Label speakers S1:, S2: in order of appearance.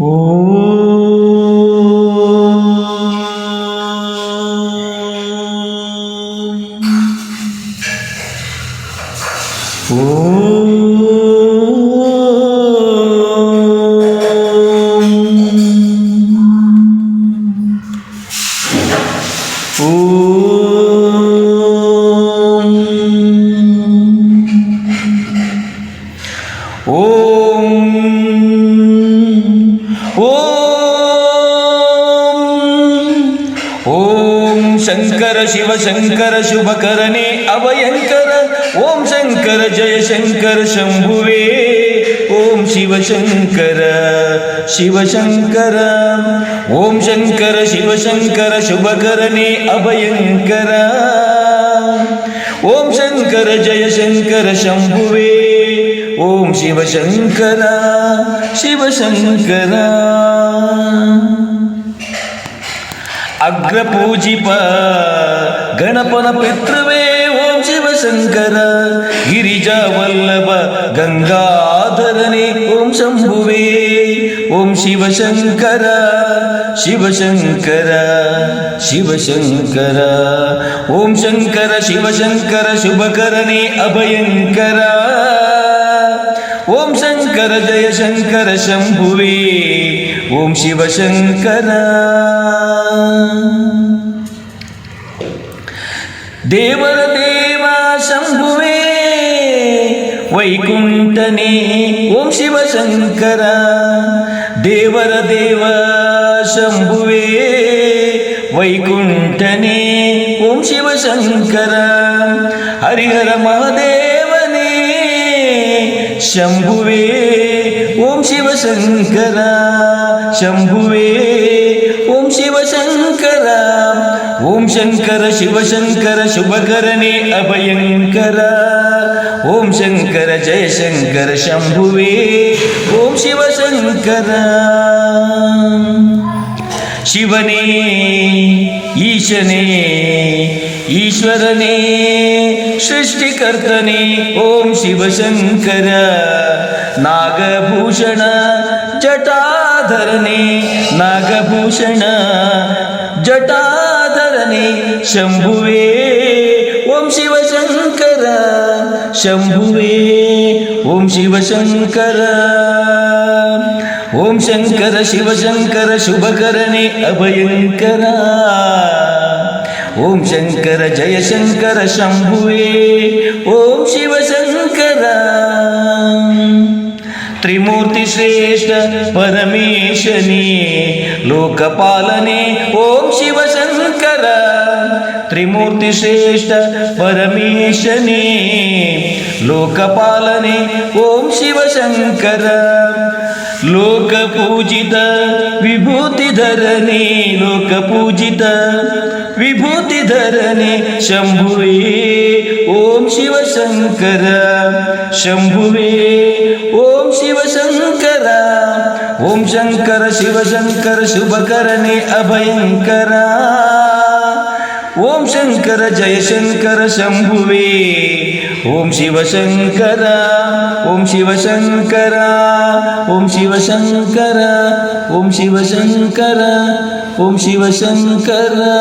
S1: 오. 오. शंकर शिव शंकर शुभकरणे अभयंकर। ओम शंकर जय शंकर शंभुवे। ओम शिव शंकर शिव शंकर। ओम शंकर शिव शंकर शुभकरणे अभयंकर। ओम शंकर जय शंकर शंभुवे। ओम शिव शंकर அக்ர பூஜிப கணபன பெற்றுவே ஓம் சிவசங்கர. கிரிஜா வல்லப கங்காதரனே ஓம் சம்புவே. ஓம் சிவசங்கர சிவசங்கர சிவசங்கர. ஓம் சங்கர சிவசங்கர சுபகரனே அபயங்கர. ஓம் சங்கர शंकर जय शंकर शंभुवे। ओम शिवशंकर देवर देवा शंभुवे। वैकुंठने ओम शिवशंकर देवर देव शंभुवे। वैकुंठने ओम शिवशंकर हरिहर महादेव। ಶಂಭುವೇ ಓಂ ಶಿವಶಂಕರ ಶಂಭುವೇ ಓಂ ಶಿವಶಂಕರ ಓಂ ಶಂಕರ ಶಿವಶಂಕರ ಶುಭಕರನೇ ಅಭಯಂಕರ ಓಂ ಶಂಕರ ಜಯಶಂಕರ ಶಂಭುವೇ ಓಂ ಶಿವಶಂಕರ शिवने ईशने ईश्वरने सृष्टिकर्तने ओम शिवशंकर नागभूषण जटाधरणे नागभूषण जटाधरणे शंभुवे ओम शिवशंकर शंभुवे ओम शिवशंकर। ఓం శంకర శివశంకర శుభకరణే అభయంకర. ఓం శంకర జయశంకర శంభువే. ఓం శివశంకర త్రిమూర్తి శ్రేష్ఠ పరమేశనే. లోకపాలనే. ఓం శివ त्रिमूर्ती श्रेष्ठ परमेशने लोकपालने ओम शिवशंकर लोकपूजित विभूतिधरणे लोकपूजित विभूतिधरणे शंभुवे ओम शिवशंकर शंभुवे ओम शिवशंकर ओम शंकर शिवशंकर शुभकरणे अभयंकरा। ஓம் சங்கர ஜெயசங்கர சம்புவே. ஓம் சிவசங்கரா ஓம் சிவசங்கரா ஓம் சிவசங்கரா ஓம் சிவசங்கரா ஓம் சிவசங்கரா.